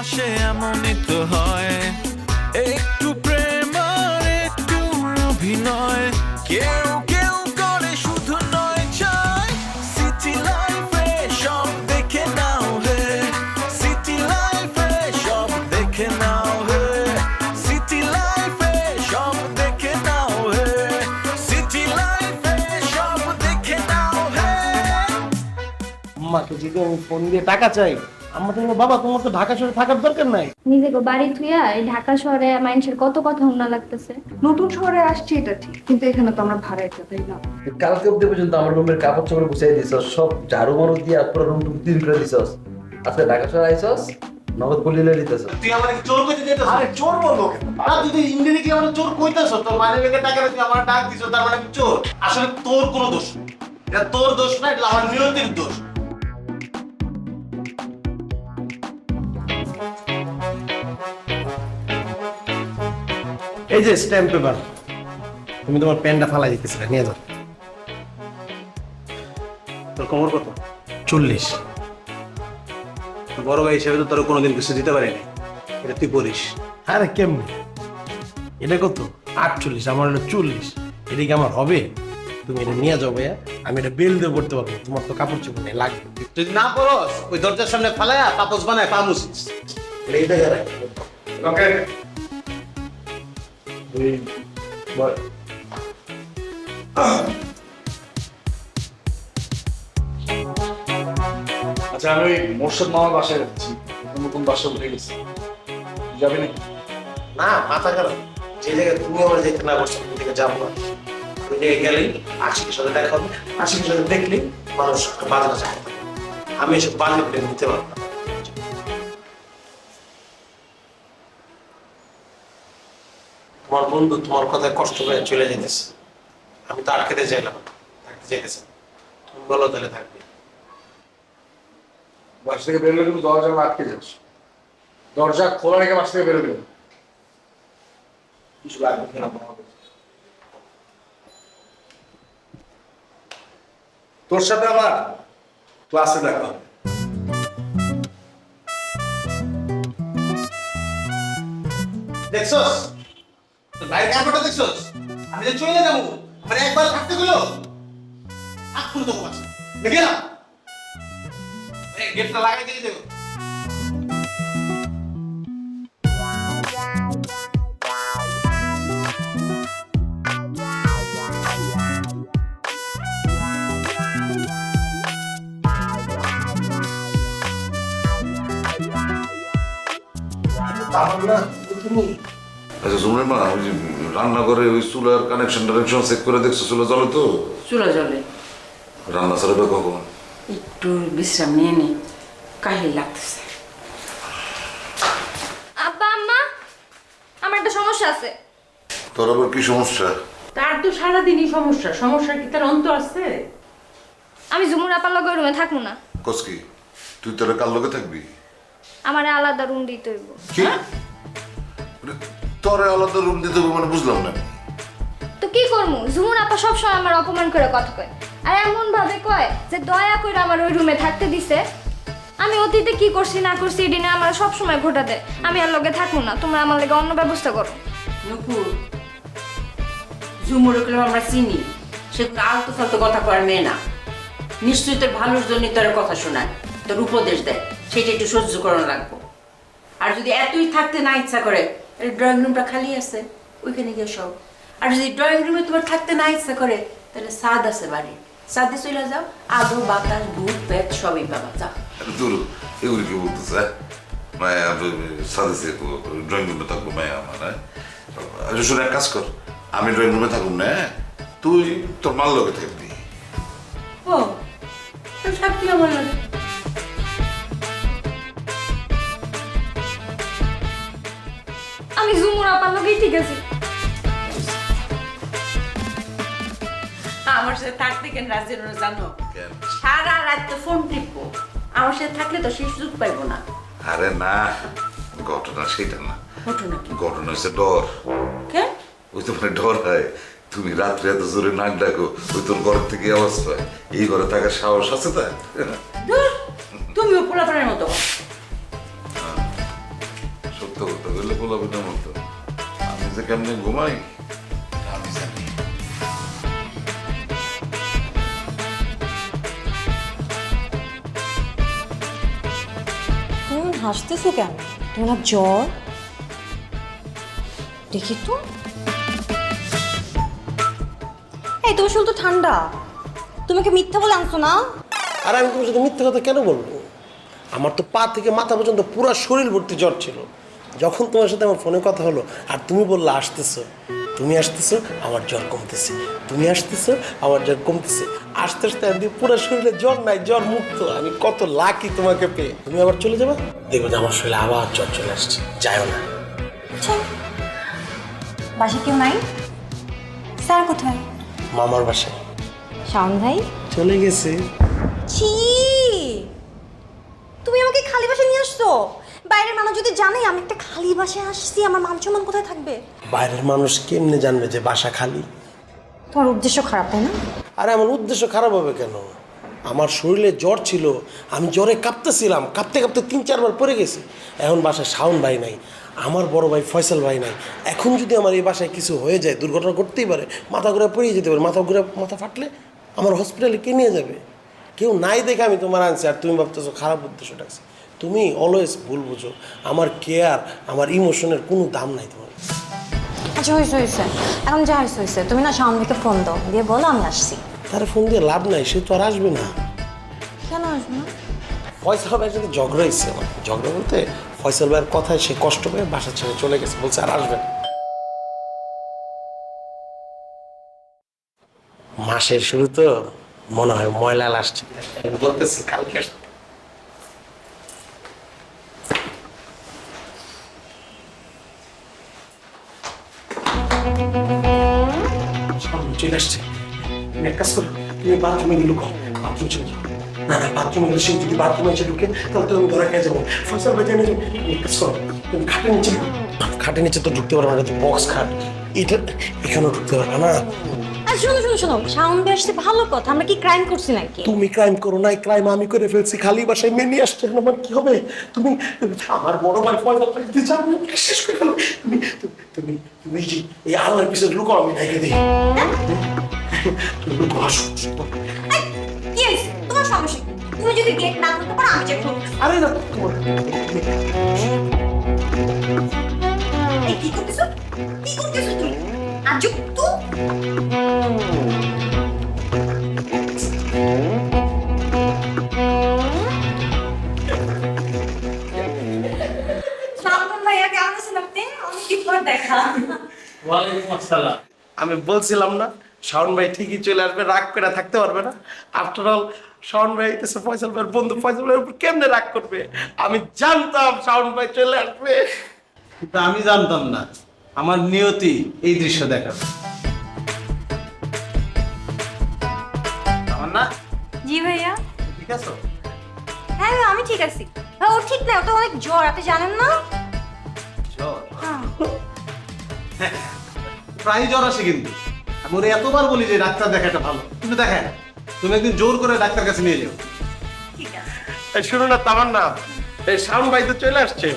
চারিপাশে এমনই তো হয়। একটু প্রেম একটু অভিনয়। কেউ কেউ করে শুধু নয় চায় সিটি লাইফে সব দেখে নাও হে। সিটি লাইফে সব দেখে নাও হে। সিটি লাইফে সব দেখে নাও হে। সিটি লাইফে সব দেখে নাও হে। আম্মাকে যদি আমি ফোন দিয়ে টাকা চাই? আম্মা তুমি বাবা তোমার তো ঢাকা শহরে থাকার দরকার নাই। নিজেকে বাড়ি থুইয়া এই ঢাকা শহরে মানুষের কত কথা শোনা লাগতেছে। নতুন শহরে আসছি এটা ঠিক কিন্তু এখানে তো আমরা ভাড়ায় তাই না? কালকে অব্দি পর্যন্ত আমার রুমের কাপড় চোপড় গুছাই দিছ সব ঝাড়ু মারু দিয়ে পুরো রুম টুক তিন করে দিছস। আজকে ঢাকা শহর আইছস নগদ বলি লই দিতেছ তুই আমার চোর কইতে যেতেছ আরে চোর বলব কেন? আর তুই তো ইন্ডিয়াকে আমার চোর কইতেছ তোর মানে বেগে টাকা তুই আমার ডাক দিছ তার মানে আমি চোর। আসলে তোর কোনো দোষ নেই। এটা তোর দোষ না এটা আমার নিয়তির দোষ। এই যে স্ট্যাম্প পেপার তুমি তোমার পেনটা ফালাই দিতেছিলে নিয়ে যাও। তোর কোমর কত? চল্লিশ। বড় ভাই হিসেবে তো তোর কোনোদিন কিছু দিতে পারিনি। এটা তুই করিস আরে কেমনি? এটা কত? আটচল্লিশ আমার হলো চল্লিশ। এটা কি আমার হবে? তুমি এটা নিয়ে যাও ভাইয়া। আমি এটা বেল দিয়ে পড়তে পারব। তোমার তো কাপড় চোপড় নেই লাগবে। তুই যদি না করস ওই দরজার সামনে ফালায়া তাপস বানায় পা মুছিস। এই দেখা যায় ওকে আচ্ছা আমি ওই মোর্শেদ মামার বাসায় যাচ্ছি। নতুন বাসা উঠে গেছে। যাবি নাকি? না, মাথা খারাপ। যে জায়গায় তুমি আমার যেতে না করছ, ওই দিকে যাব না। ওই জায়গায় গেলেই আশিকের সাথে দেখা হবে। আশিকের সাথে দেখলে মানুষ বাজারে আমি এসব বাজে প্লেন নিতে পারব না। তোমার বন্ধু তোমার কথায় কষ্ট করে চলে যেতেছে। আমি তো আটকেতে চাইলাম থাকতে চাইতেছে তুমি বলো তাহলে থাকবে। বাসা থেকে বেরোলে কিন্তু দরজা আটকে দরজা খোলা রেখে বাসা থেকে বেরোবি। কিছু লাগবে কিনা তোর সাথে আমার ক্লাসে দেখা হবে। দেখছস? ভাইয়ের কাপড়টা দেখছস? আমি যে যাব মানে একবার থাকতে গেলো দেখে না গেটটা লাগাই তুমি আচ্ছা ওই যে রান্নাঘরে ওই চুলার কানেকশন টানেকশন চেক করে দেখছ চুলা জলে তো? চলে জলে রান্না ছাড়াবে কখন? একটু বিশ্রাম নিয়ে নি কাহিল লাগতেছে। আব্বা আম্মা আমার একটা সমস্যা আছে। তোর আবার কি সমস্যা? তার তো সারাদিনই সমস্যা। সমস্যার কি তার অন্ত আছে? আমি ঝুমুর আপার লগে রুমে থাকব না। কসকি তুই তোর কার লোকে থাকবি? আমার আলাদা রুম দিতে হইব। কি? মানে তোরে আলাদা রুম দিতে হবে মানে বুঝলাম না। তো কি করব ঝুমুর আপা সবসময় আমার অপমান করে কথা কয়। আর এমন ভাবে কয় যে দয়া করে আমার ওই রুমে থাকতে দিছে। আমি অতীতে কি করছি না করছি এদিনে আমার সবসময় ঘটা দেয়। আমি আর লগে থাকব না তোমরা আমার লগে অন্য ব্যবস্থা করো। নুপুর ঝুমুর ওগুলো আমরা চিনি। সেগুলো আলতো ফালতো কথা করার মেয়ে না। নিশ্চয়ই তোর ভালোর জন্য তোর কথা শোনায় তোর উপদেশ দেয়। সেটা একটু সহ্য করানো লাগবো। আর যদি এতই থাকতে না ইচ্ছা করে ড্রয়িং রুমটা খালি আছে ওইখানে গিয়ে সব আর যদি ড্রয়িং রুমে তোমার থাকতে না ইচ্ছা করে তাহলে সাদ আছে বাড়ি সাদে চলে যাও আলো বাতাস ভূত পেট সবই পাবা যাও তোর এগুলি কি বলতেছে? মায়া সাথে ড্রয়িং রুমে থাকব মায়া আমার হ্যাঁ? আচ্ছা শুনে এক কাজ কর আমি ড্রয়িং রুমে থাকুম না? তুই তোর মাল লোকে থাকবি। ও তো থাকতে আমার লাগে। আমি ঝুমুর আপার লগেই ঠিক আছে। আমার সাথে থাকতে কেন রাজি না জানো? সারা রাত তো ফোন টিপবো। আমার সাথে থাকলে তো সেই সুযোগ পাইবো না। আরে না ঘটনা সেটা না। ঘটনা কি? ঘটনা হচ্ছে ডর। কে? ওই তো মানে ডর হয়। তুমি রাত্রে এত জোরে নাক ডাকো ওই তোর ঘর থেকে আওয়াজ পায় এই ঘরে থাকার সাহস আছে তার? ধুর, পোলাপানের মতো। সত্য কথা বললে না মতো। আমি যে কেমনে ঘুমাই? আমি জানি। তুমি হাসতেছো কেন? তোমার জ্বর? দেখি তো। এই তোমার শুধু ঠান্ডা। তোমাকে মিথ্যা বলে আনছো না? আর আমি তোমার সাথে মিথ্যে কথা কেন বলব? আমার তো পা থেকে মাথা পর্যন্ত পুরো শরীর ভর্তি জ্বর ছিল। যখন তোমার সাথে আমার ফোনে কথা হলো আর তুমি বললে আসতেছো তুমি আসতেছো আমার জ্বর কমতেছে তুমি আসতেছো আমার জ্বর কমতেছে। আস্তে আস্তে আমি পুরো শরীরে জ্বর নাই জ্বর মুক্ত আমি কত লাকি তোমাকে পেয়ে। তুমি আবার চলে যাবে? দেখবে যে আমার শরীরে আবার জ্বর চলে আসছে যাইও না। বাসা কেউ নাই? স্যার কোথায়? মামার বাসায় শাওন ভাই? চলে গেছে। ছি! তুমি আমাকে খালি বাসায় নিয়ে আসছো? বাইরের মানুষ যদি জানে আমি একটা খালি বাসায় আসছি আমার মান সম্মান কোথায় থাকবে? বাইরের মানুষ কেমনে জানবে যে বাসা খালি? তোমার উদ্দেশ্য খারাপ তাই না? আরে আমার উদ্দেশ্য খারাপ হবে কেন? আমার শরীরে জ্বর ছিল আমি জ্বরে কাঁপতেছিলাম কাঁপতে কাঁপতে তিন চারবার পড়ে গেছি। এখন বাসায় শাওন ভাই নাই আমার বড় ভাই ফয়সাল ভাই নাই। এখন যদি আমার এই বাসায় কিছু হয়ে যায় দুর্ঘটনা করতেই পারে মাথা ঘুরে পড়িয়ে যেতে পারে মাথা ঘুরে মাথা ফাটলে আমার হসপিটালে কে নিয়ে যাবে? কেউ নাই দেখে আমি তোমার আনছি আর তুমি ভাবতেছো খারাপ উদ্দেশ্য ডাকছি। তুমি অলওয়েজ ভুল বুঝো। আমার কেয়ার আমার ইমোশনের কোনো দাম নাই তোমার। আচ্ছা হয়েছে হয়েছে এখন যা হয়েছে হয়েছে তুমি না ফোন দাও দিয়ে বলো আমি আসছি। তার ফোন দিয়ে লাভ নাই সে তো আর আসবে না। কেন আসব না? ফয়সাল ভাইয়ের সাথে ঝগড়া হয়েছে আমার। ঝগড়া বলতে ফয়সাল ভাইয়ের কথায় সে কষ্ট পেয়ে বাসা ছেড়ে চলে গেছে বলছে আর আসবে না। মাসের শুরু তো। মনে হয় ময়লা আসছে। বলতেছি, কালকে তুমি বাথরুমে না না যদি ঢুকে, তাহলে তো খাটের নিচে খাটের নিচে তো ঢুকতে পারবে না বক্স খাট। এটা এখানেও ঢুকতে পারবে না। শোনো শোনো শোনো। ভাই আসছে ভালো কথা। আমরা কি ক্রাইম করছি নাকি? তুমি ক্রাইম করো নাই ক্রাইম আমি করে ফেলছি। খালি বাসায় মেনে আসছে আমার কি হবে? তুমি আমার বড় ভাই ফয়সাল দিতে চাও শেষ করে ফেলো। তুমি তুমি- তুমি যে এই আল্লাহর পিছনে লুকাও আমি ঢেকে দিই। তুমি লুকাও আসো কি তোমার সমস্যা তুমি যদি গেট না করতে পারো আমি চেক করব আরে না তোমার এই কি করতেছো? কি করতেছো তুমি? আজব তো আমি বলছিলাম না শাওন ভাই ঠিকই চলে আসবে রাগ করে থাকতে পারবে না। আফটার অল শাওন ভাই হইতেছে ফয়সাল ভাইয়ের বন্ধু ফয়সাল ভাইয়ের উপর কেমনে রাগ করবে? আমি জানতাম শাওন ভাই চলে আসবে। কিন্তু আমি জানতাম না আমার নিয়তি এই দৃশ্য দেখার। আমার না? জি ভাইয়া। ঠিক আছে? হ্যাঁ আমি ঠিক আছি। হ্যাঁ ও ঠিক না ওটা অনেক জ্বর আপনি জানেন না? জ্বর? হ্যাঁ। প্রায় জ্বর আসে কিন্তু। আমি ওরে এতবার বলি যে ডাক্তার দেখাটা ভালো। কিন্তু দেখায় না তুমি একদিন জোর করে ডাক্তার কাছে নিয়ে যাও। ঠিক এই শুনো না তামান না এই শাওন ভাই তো চলে আসছে।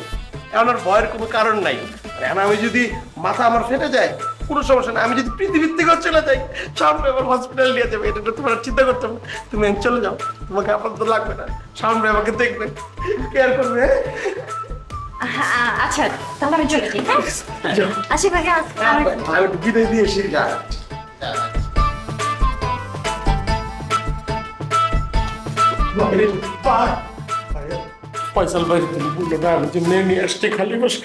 এখন আর ভয়ের কোনো কারণ নাই। আর এখন আমি যদি মাথা আমার ফেটে যায় কোনো সমস্যা নাই। আমি যদি পৃথিবীর থেকেও চলে যাই ভাই আমার হসপিটাল নিয়ে যাবে। এটা তো তোমার চিন্তা করতে হবে তুমি চলে যাও। তোমাকে আপাতত লাগবে না। ভাই আমাকে দেখবে। কেয়ার করবে হ্যাঁ? আচ্ছা তাহলে আমি চলে যাই হ্যাঁ। আচ্ছা আমি বিদায় দিয়ে এসে যা ফয়সাল তুমি বুঝলো না আমি যে নিয়ে আসছে খালি বসে।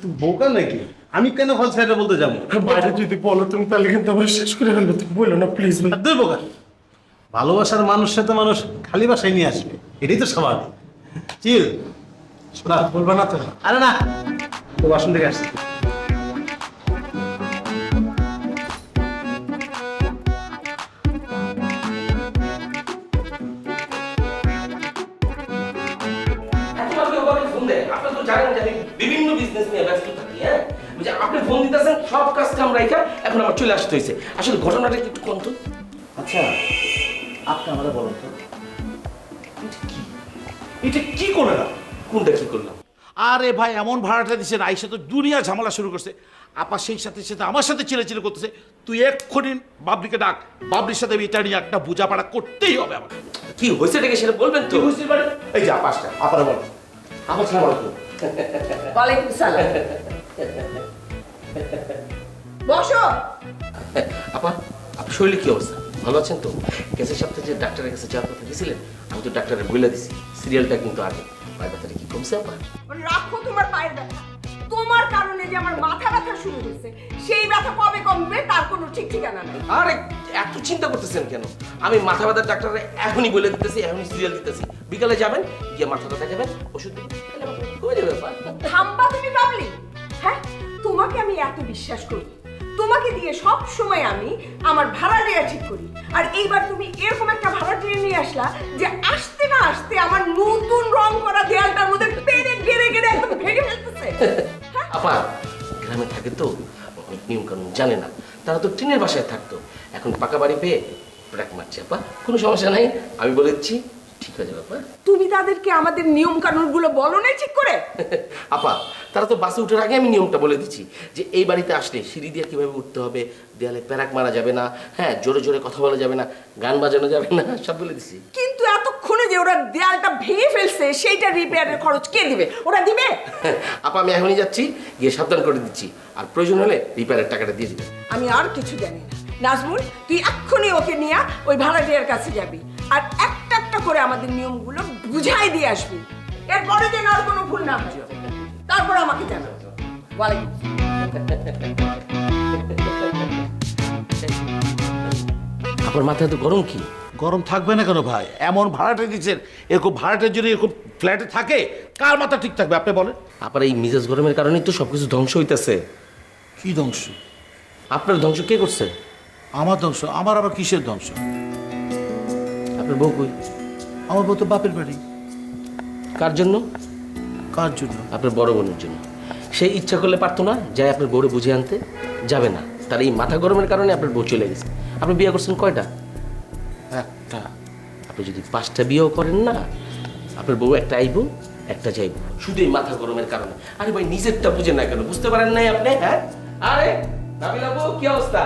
তুই বোকা নাকি? আমি কেন ফলস ফাইটার বলতে যাব? বাইরে যদি বলো তুমি তাহলে কিন্তু আমার শেষ করে ফেলবে। তুমি বলল না প্লিজ দুই বোকা? ভালোবাসার মানুষ সাথে মানুষ খালি বাসায় নিয়ে আসবে এটাই তো স্বাভাবিক। চিল না বলবা না তো। আরে না। তো বাসন থেকে আসছে। আমি বিভিন্ন বিজনেস নিয়ে ব্যস্ত থাকি হ্যাঁ? যে আপনি ফোন দিতেছেন সব কাজ কাম রাইখা এখন আমার চলে আসতে হয়েছে। আসলে ঘটনাটা একটু কোন তো। আচ্ছা আপনি আমাদের বলুন তো। এটা কি? করলাম কোনটা কি করলাম? আরে ভাই এমন ভাড়াটা দিছে আইসা তো দুনিয়া ঝামেলা শুরু করছে। আপা সেই সাথে সাথে আমার সাথে ছেলে ছেলে করতেছে। তুই এক্ষুনি বাবলিকে ডাক বাবলির সাথে এটা নিয়ে একটা বোঝাপড়া করতেই হবে আমার কি হয়েছে এটাকে সেটা বলবেন তো? পারে এই যা পাঁচটা আপারা বল। আমার সালাম আলাইকুম ওয়ালাইকুম সালাম। বসো। আপা আপনার শরীরে কি অবস্থা? ভালো আছেন তো? গ্যাসের সপ্তাহে যে ডাক্তারের কাছে যাওয়ার কথা গেছিলেন আমি তো ডাক্তারের বলে দিছি। সিরিয়ালটা কিন্তু আগে। পায়ের ব্যথাটা কি কমছে আপা রাখো তোমার পায়ের ব্যথা। তোমার কারণে যে আমার মাথা ব্যথা শুরু হয়েছে সেই ব্যথা কবে কমবে তার কোনো ঠিক ঠিকানা নেই। আরে এত চিন্তা করতেছেন কেন? আমি মাথা ব্যথার ডাক্তারে এখনই বলে দিতেছি এখনই সিরিয়াল দিতেছি। বিকালে যাবেন গিয়ে মাথাটা দেখাবেন ওষুধ দিবেন। তাহলে হয়ে যাবে থাম্বা তুমি পাবলি হ্যাঁ তোমাকে আমি এত বিশ্বাস করি। তোমাকে দিয়ে সব সময় আমি আমার ভাড়া দেওয়া ঠিক করি। আর এইবার তুমি এরকম একটা ভাড়া দিয়ে নিয়ে আসলা যে আসতে না আসতে আমার নতুন রং করা দেয়ালটার মধ্যে পেরে গেড়ে গেড়ে একদম ভেঙে ফেলতেছে। আপা, গ্রামে থাকে তো, নিয়ম কানুন জানে না। তারা তো টিনের বাসায় থাকতো। এখন পাকা বাড়ি পেয়ে ব্রেক মারছে, আপা। কোনো সমস্যা নাই? আমি বলে দিচ্ছি। ঠিক হয়ে যাবে আপা তুমি তাদেরকে আমাদের নিয়ম বলো ঠিক করে? আপা তারা তো বাসে উঠার আগে আমি নিয়মটা বলে দিচ্ছি যে এই বাড়িতে আসলে সিঁড়ি দিয়ে কীভাবে উঠতে হবে দেয়ালে প্যারাক মারা যাবে না হ্যাঁ জোরে জোরে কথা বলা যাবে না গান বাজানো যাবে না সব বলে দিছি কিন্তু এতক্ষণে যে ওরা দেয়ালটা ভেঙে ফেলছে সেইটা রিপেয়ারের খরচ কে দিবে? ওরা দিবে? আপা আমি এখনই যাচ্ছি গিয়ে সাবধান করে দিচ্ছি আর প্রয়োজন হলে রিপেয়ারের টাকাটা দিয়ে দিবেন আমি আর কিছু জানি না। নাজমুল তুই এক্ষুনি ওকে নিয়ে ওই ভাড়াটিয়ার কাছে যাবি আর একটা একটা করে আমাদের নিয়মগুলো বুঝাই দিয়ে আসবি। এরপরে যেন আর কোনো ভুল না হয়। তারপর আমাকে জানাবি। ওয়ালাইকুম আপনার মাথায় তো গরম কি? গরম থাকবে না কেন ভাই? এমন ভাড়াটা দিচ্ছেন এরকম ভাড়াটার যদি এরকম ফ্ল্যাটে থাকে কার মাথা ঠিক থাকবে? আপনি বলেন। আপনার এই মিজাজ গরমের কারণেই তো সবকিছু ধ্বংস হইতেছে। কি ধ্বংস? আপনার ধ্বংস কে করছে? আমার ধ্বংস? আমার আবার কিসের ধ্বংস? আপনার বউ কই? আমার বউ তো বাপের বাড়ি। কার জন্য? কার জন্য? আপনার বড় বোনের জন্য। সেই ইচ্ছা করলে পারতো না যাই আপনার বউরে বুঝে আনতে যাবে না। তার এই মাথা গরমের কারণে আপনার বউ চলে গেছে। আপনি বিয়ে করছেন কয়টা? একটা। আপনি যদি পাঁচটা বিয়েও করেন না আপনার বউ একটা আইবো একটা যাইবো। শুধু এই মাথা গরমের কারণে। আরে ভাই নিজেরটা বুঝে না কেন? বুঝতে পারেন নাই আপনি হ্যাঁ? আরে নাবিলা কি অবস্থা?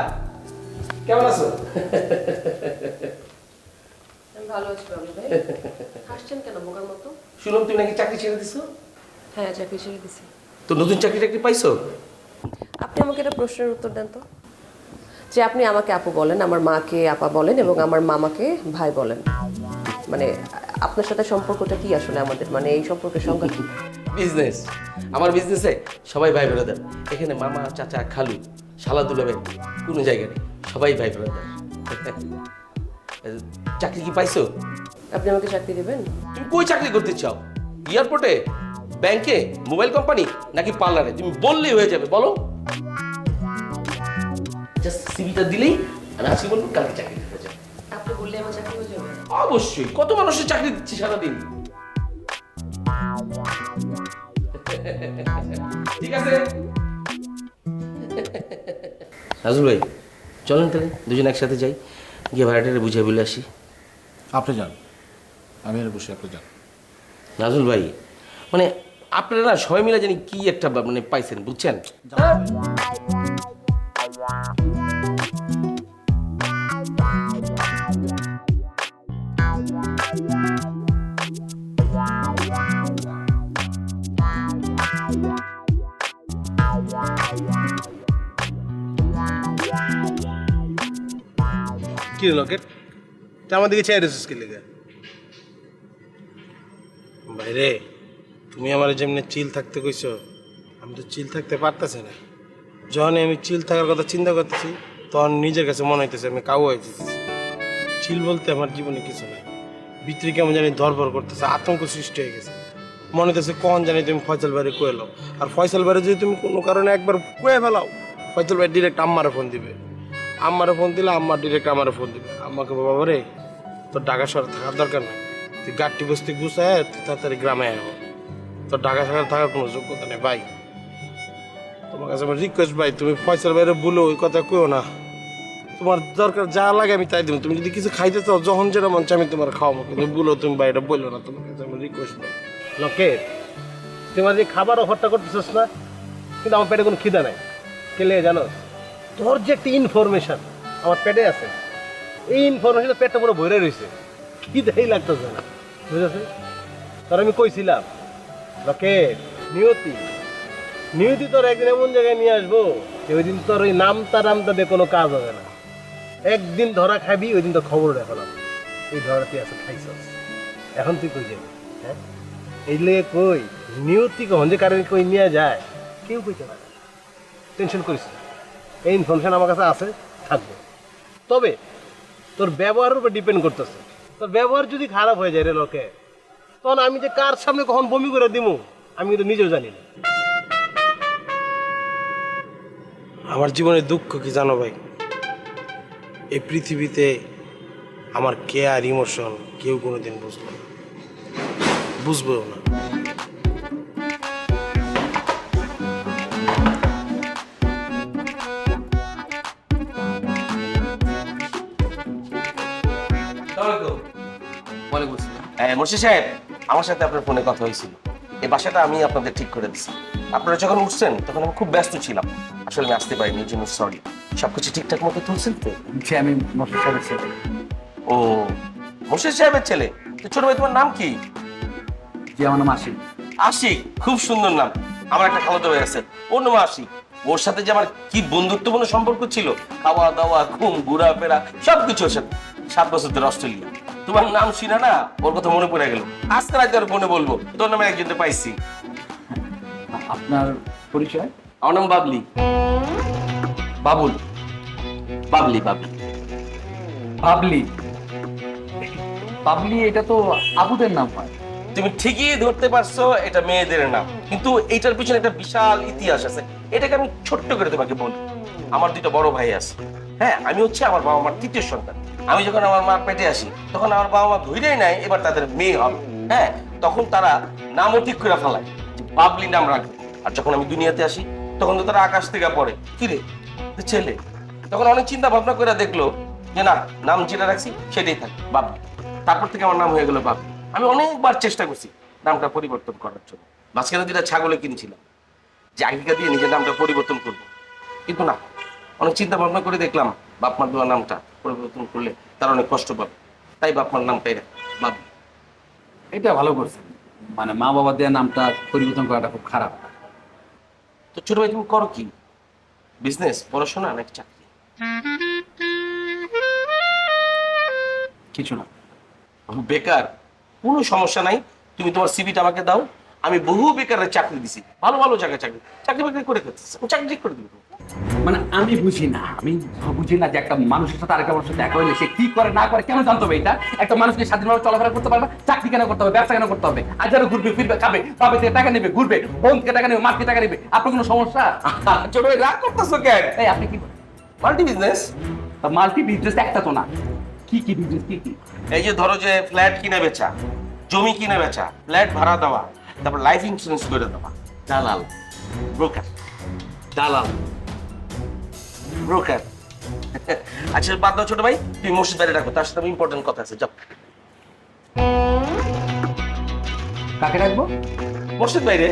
কেমন আছো? ভালো আছি বাবু ভাই। হাসছেন কেন বোকার মতো? শুনলাম তুমি নাকি চাকরি ছেড়ে দিছো? হ্যাঁ চাকরি ছেড়ে দিছি। তো নতুন চাকরি টাকরি পাইছো? আপনি আমাকে একটা প্রশ্নের উত্তর দেন তো। যে আপনি আমাকে আপু বলেন আমার মাকে আপা বলেন এবং আমার মামাকে ভাই বলেন। মানে আপনার সাথে সম্পর্কটা কি আসলে আমাদের? মানে এই সম্পর্কের সংজ্ঞা কি? বিজনেস। আমার বিজনেসে সবাই ভাই ব্রাদার এখানে মামা চাচা খালু শালা দুলাবে কোনো জায়গায় নেই। সবাই ভাই ব্রাদার চাকরি কি পাইছো? আপনি আমাকে চাকরি দেবেন? তুমি কই চাকরি করতে চাও? এয়ারপোর্টে? ব্যাংকে? Mobile company? নাকি পার্লারে? তুমি বললেই হয়ে যাবে বলো। জাস্ট সিভিটা দিলেই আমি আজকে বলব কালকে চাকরি দিতে যাও। আপনি বললে আমার চাকরি হয়ে যাবে। অবশ্যই। কত মানুষের চাকরি দিচ্ছি সারাদিন? ঠিক আছে? নাজুল ভাই চলেন তাহলে দুজন একসাথে যাই। গিয়ে ভাড়াটারে বুঝে বলে আসি। আপনি যান। আমি এনে বসে আপনি যান। নাজুল ভাই মানে আপনারা না সবাই মিলে জানি কি একটা মানে পাইছেন বুঝছেন? তুই আমার দিকে চেয়ে রেছিস কি লেগে। বাইরে, তুমি আমার যেমনি চিল থাকতে কইছো, আমি তো চিল থাকতে পারতেছি না। যখন আমি চিল থাকার কথা চিন্তা করতেছি, তখন নিজের কাছে মনে হইতেছে আমি কাউ হইতেছি। চিল বলতে আমার জীবনে কিছু নাই। ভিতরে কেমন জানি ধরভর করতেছে, আতঙ্ক সৃষ্টি হয়ে গেছে। মনে হইতেছে কখন জানি তুমি ফয়সাল বাড়ি কয়েলো আর ফয়সাল বাড়ি যদি তুমি কোনো কারণে একবার কয়ে ফেলাও, ফয়সাল বাড়ি ডিরেক্ট আম্মারে ফোন দিবে। আম্মারে ফোন দিলে আম্মা ডিরেক্ট আমারে ফোন দিবে। আম্মাকে বাবা রে, তোর ঢাকা শহরে থাকার দরকার নেই। তুই গাড়টি বস্তি গুছায় তুই তাড়াতাড়ি গ্রামে আয় তোর ঢাকা শহরে থাকার কোনো যোগ্যতা নেই, ভাই। তোমার কাছে আমার রিকোয়েস্ট ভাই, তুমি ফয়সাল বাইরে বলো ওই কথা কইও না। তোমার দরকার যা লাগে আমি তাই দেবো। তুমি যদি কিছু খাইতে চাও, যখন যেটা মন আমি তোমার খাওয়াবো। কিন্তু বলো তুমি বাইরে বলল না। তোমার কাছে আমার রিকোয়েস্ট ভাই। লোকের তোমার যে খাবার অফারটা করতেছিস না, কিন্তু আমার পেটে কোনো খিদা নাই। কে লেগে জানো তোর যে একটা ইনফরমেশন আমার পেটে আছে। এই ইনফরমেশন পেটটা পুরো ভরে রয়েছে খিদেই লাগতেছে না বুঝেছে? তোর আমি কইছিলাম, লোকের নিয়তি নিয়তি তোর একদিন এমন জায়গায় নিয়ে আসব যে ওই দিন তোর ওই নামতা নামতা দিয়ে কোনো কাজ হবে না। একদিন ধরা খাবি, ওই দিন তোর খবর রাখলাম এই ধরা তুই আছে খাইছ এখন তুই কই যাবি? হ্যাঁ? এই লেগে কই, নিয়তি কখন যে কারণে কই নিয়ে যায়, কেউ কইতে পারে টেনশন করিস না। এই ইনফরমেশন আমার কাছে আছে, থাকবে। তবে তোর ব্যবহারের উপর ডিপেন্ড করতেছে। তোর ব্যবহার যদি খারাপ হয়ে যায় রে লোকে, তখন আমি যে কার সামনে কখন বমি করে দিমু, আমি কিন্তু নিজেও জানি না। আমার জীবনের দুঃখ কি জানো ভাই? এই পৃথিবীতে আমার কেয়ার ইমোশন কেউ কোনোদিন বুঝলো না। বুঝবেও না। হ্যাঁ সাহেব আমার সাথে আপনার ফোনে কথা হয়েছিল। এই বাসাটা আমি আপনাদের ঠিক করে দিচ্ছি আপনারা যখন উঠছেন তখন আমি খুব ব্যস্ত ছিলাম। আসলে আমি আসতে পারিনি এই জন্য সরি সবকিছু ঠিকঠাক মতো তুলছেন তো? যে আমি মশাই সাহেবের ছেলে। ও মুর্শিদ সাহেবের ছেলে? তো ছোট ভাই তোমার নাম কি? যে আমার নাম আশিক। আশিক খুব সুন্দর নাম। আমার একটা খালাতো ভাই আছে ওর নাম আশিক। ওর সাথে যে আমার কি বন্ধুত্বপূর্ণ সম্পর্ক ছিল? খাওয়া দাওয়া ঘুম ঘোরাফেরা সবকিছু ওর সাথে। সাত বছর ধরে অস্ট্রেলিয়া। তোমার নাম শুনে না ওর কথা মনে পড়ে গেল। আজকে রাতে আর ফোনে বলব। তোর নামে একজনকে পাইছি। আপনার পরিচয়? আমার নাম বাবলি। বাবুল। বাবলি বাবলি। বাবলি? বাবলি এটা তো আবুদের নাম হয়। তুমি ঠিকই ধরতে পারছ এটা মেয়েদের নাম। কিন্তু এইটার পিছনে একটা বিশাল ইতিহাস আছে। এটাকে আমি ছোট্ট করে তোমাকে বলি। আমার দুটো বড় ভাই আছে। হ্যাঁ আমি হচ্ছে আমার বাবা মার তৃতীয় সন্তান। আমি যখন আমার মার পেটে আসি, তখন আমার বাবা মা ধৈর্যই নাই, এবার তাদের মেয়ে হবে। হ্যাঁ তখন তারা নামও ঠিক করে ফেলায় বাবলি নাম রাখবে। আর যখন আমি দুনিয়াতে আসি, তখন তো তারা আকাশ থেকে পড়ে। কিরে তো ছেলে? তখন অনেক চিন্তা ভাবনা করে দেখল যে না, নাম যেটা রাখছি, সেটাই থাকবে বাবলি। তারপর থেকে আমার নাম হয়ে গেল বাবলি। আমি অনেকবার চেষ্টা করছি নামটা পরিবর্তন করার জন্য। মাঝখানে দুটা ছাগলে কিনেছিলাম। যে আগিকা দিয়ে নিজের নামটা পরিবর্তন করব। কিন্তু না অনেক চিন্তা ভাবনা করে দেখলাম বাপমার দেওয়া নামটা পরিবর্তন করলে তার অনেক কষ্ট পাবে। তাই বাপমার নামটাই বাপ। এটা ভালো করছে। মানে মা বাবা দেওয়া নামটা পরিবর্তন করাটা খুব খারাপ। তো ছোট ভাই তুমি করো কি? বিজনেস পড়াশোনা নাকি চাকরি? কিছু না। বেকার কোনো সমস্যা নাই। তুমি তোমার সিভিটা আমাকে দাও। আমি বহু বেকারের চাকরি দিছি। ভালো ভালো জায়গায় চাকরি। চাকরি বাকরি করে খেতেছি চাকরি করে দিবি। মানে আমি বুঝি না আমি বুঝি না যে একটা মানুষের সাথে আরেকটা মানুষের সাথে দেখা হইলে সে কি করে না করে কেন জানতে হবে এটা? একটা মানুষকে স্বাধীনভাবে চলাফেরা করতে পারবে চাকরি কেন করতে হবে ব্যবসা কেন করতে হবে? আর যারা ঘুরবে ফিরবে খাবে বাবা থেকে টাকা নেবে ঘুরবে বোন থেকে টাকা নেবে মাকে টাকা নেবে আপনার কোনো সমস্যা? ছোট ভাই রাগ করতেছো কেন? এই আপনি কি মাল্টি বিজনেস? মাল্টি বিজনেস একটা তো না। কি কি বিজনেস কি কি? এই যে ধরো যে ফ্ল্যাট কিনে বেচা জমি কিনে বেচা ফ্ল্যাট ভাড়া দেওয়া তারপর লাইফ ইন্স্যুরেন্স করে দেওয়া দালাল ব্রোকার দালাল। ব্রোকার। আচ্ছা বাদ দাও ছোট ভাই তুমি মসজিদ বাইরে রাখো তার সাথে আমি ইম্পর্টেন্ট কথা আছে যাও। কাকে রাখব? মসজিদ বাইরে।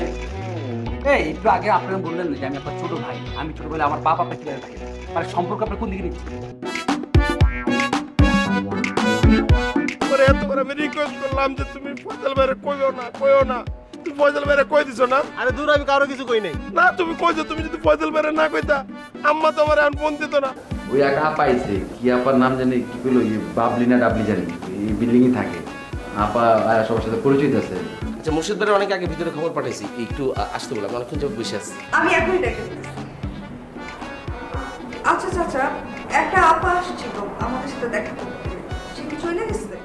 এই একটু আগে আপনারা বললেন না যে আমি আপনার ছোট ভাই আমি ছোট ভাই আমার বাপ আপনার কীভাবে ভাই মানে সম্পর্ক আপনার কোন দিকে নিচ্ছে আমি রিকোয়েস্ট করলাম যে তুমি ফয়সাল ভাইরে কইও না কইও না। তুমি ফয়সাল ভাইরে কই দিছো না? আরে দূর আমি কারও কিছু কই নাই। না তুমি কইছো তুমি যদি ফয়সাল ভাইরে না কইতা আম্মা তো আমার এখন ফোন দিত না। ওই এক আপা আইছে কি আপার নাম জানি কি বলল বাবলি না ডাবলি জানি এই বিল্ডিং এ থাকে। আপা আয়া সবার সাথে পরিচিত আছে। আচ্ছা মুর্শিদ বাইরে অনেক আগে ভিতরে খবর পাঠাইছি একটু আসতে বললাম অনেকক্ষণ যাব বসে আছি। আমি এখনই ডেকে। আচ্ছা চাচা একটা আপা আসছিল আমাদের সাথে দেখা করতে। সে কি চলে গেছে?